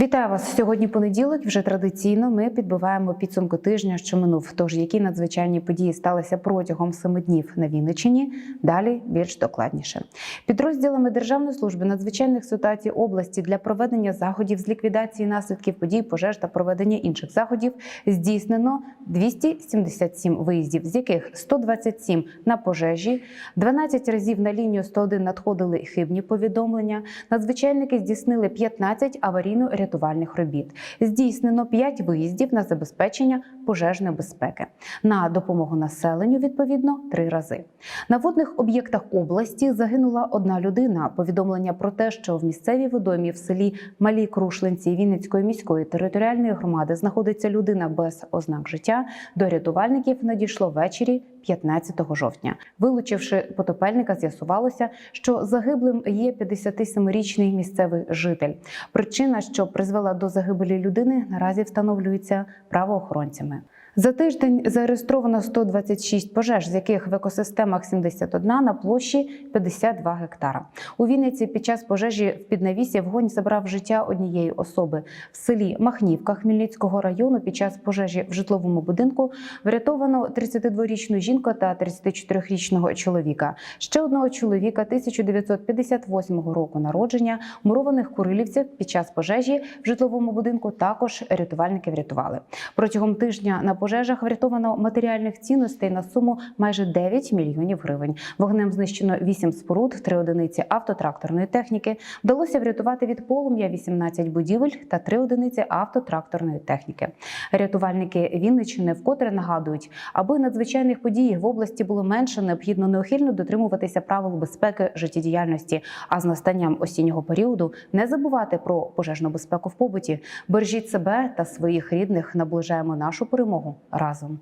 Вітаю вас сьогодні. Понеділок. Вже традиційно ми підбиваємо підсумку тижня, що минув. Тож які надзвичайні події сталися протягом семи днів на Вінниччині. Далі більш докладніше. Підрозділами Державної служби надзвичайних ситуацій області для проведення заходів з ліквідації наслідків подій, пожеж та проведення інших заходів здійснено 277 виїздів, з яких 127 на пожежі, 12 разів на лінію 101 надходили хибні повідомлення. Надзвичайники здійснили 15 аварійно-рятувальних робіт. Здійснено 5 виїздів на забезпечення пожежної безпеки. На допомогу населенню відповідно три рази. На водних об'єктах області загинула одна людина. Повідомлення про те, що в місцевій водоймі в селі Малій Крушлинці Вінницької міської територіальної громади знаходиться людина без ознак життя. До рятувальників надійшло ввечері 15 жовтня. Вилучивши потопельника, з'ясувалося, що загиблим є 57-річний місцевий житель. Причина, що призвела до загибелі людини, наразі встановлюється правоохоронцями. За тиждень зареєстровано 126 пожеж, з яких в екосистемах 71 на площі 52 гектара. У Вінниці під час пожежі в піднавісі вогонь забрав життя однієї особи. В селі Махнівка Хмельницького району під час пожежі в житловому будинку врятовано 32-річну жінку та 34-річного чоловіка. Ще одного чоловіка 1958 року народження мурованих Курилівцях під час пожежі в житловому будинку також рятувальники врятували. Протягом тижня на пожежах врятовано матеріальних цінностей на суму майже 9 мільйонів гривень. Вогнем знищено 8 споруд, 3 одиниці автотракторної техніки. Вдалося врятувати від полум'я 18 будівель та 3 одиниці автотракторної техніки. Рятувальники Вінниччини вкотре нагадують, аби надзвичайних подій в області було менше, необхідно неухильно дотримуватися правил безпеки життєдіяльності. А з настанням осіннього періоду не забувати про пожежну безпеку в побуті. Бережіть себе та своїх рідних. Наближаємо нашу разом.